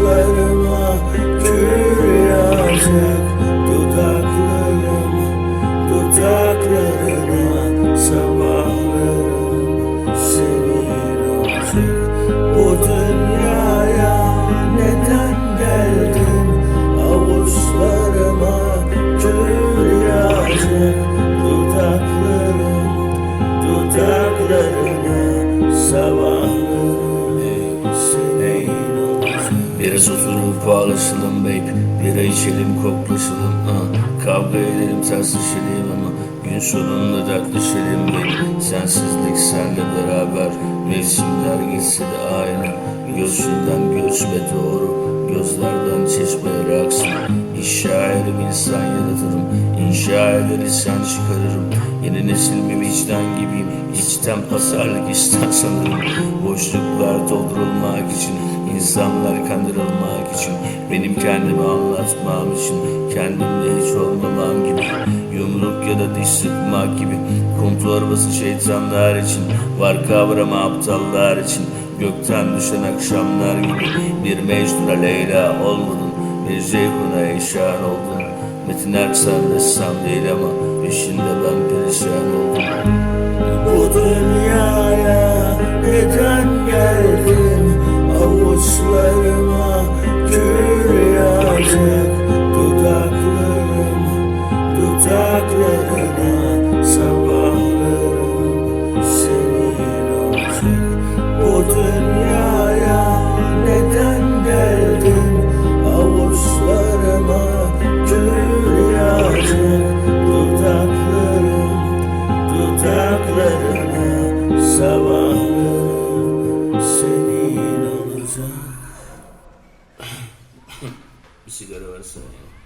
avuçlarıma kül yağacak dudaklarım dudaklarına sabahlarım senin olacak bu dünyaya neden geldin? Avuçlarıma kül yağacak Biraz oturup ağlaşalım babe Bira içelim koklaşalım ha. Kavga edelim tersleşelim ama Gün sonunda dertleşelim babe Sensizlik senle beraber Mevsimler geçse de aynı Gözünden göçme doğru Gözlerden çeşme aksın İnşa ederim insan yaratırım. İnşa eder isyan çıkarırım. Yeni nesil bir vicdan gibiyim. İçten pazarlık içten sanırım. Boşluklar doldurulmak için insanlar kandırılmak için Benim kendimi anlatmam için Kendimle hiç olmamam gibi. Yumruk ya da diş sıkmak gibi Kum torbası şeytanlar için Var kavrama aptallar için Gökten düşen akşamlar gibi. Bir Mecnun'a Leyla olmadın Bir Ceyhun'a eşan oldun. Metin Erksan ressam değil ama Peşinde ben perişan oldum. Bu dünyaya neden geldin Bacaklarına sabahlarım senin olsun. Bu dünyaya neden geldin? Avuçlarıma gül yağdın Dudaklarım, dudaklarına sabahlarım senin olacak. Bir sigara versene ya.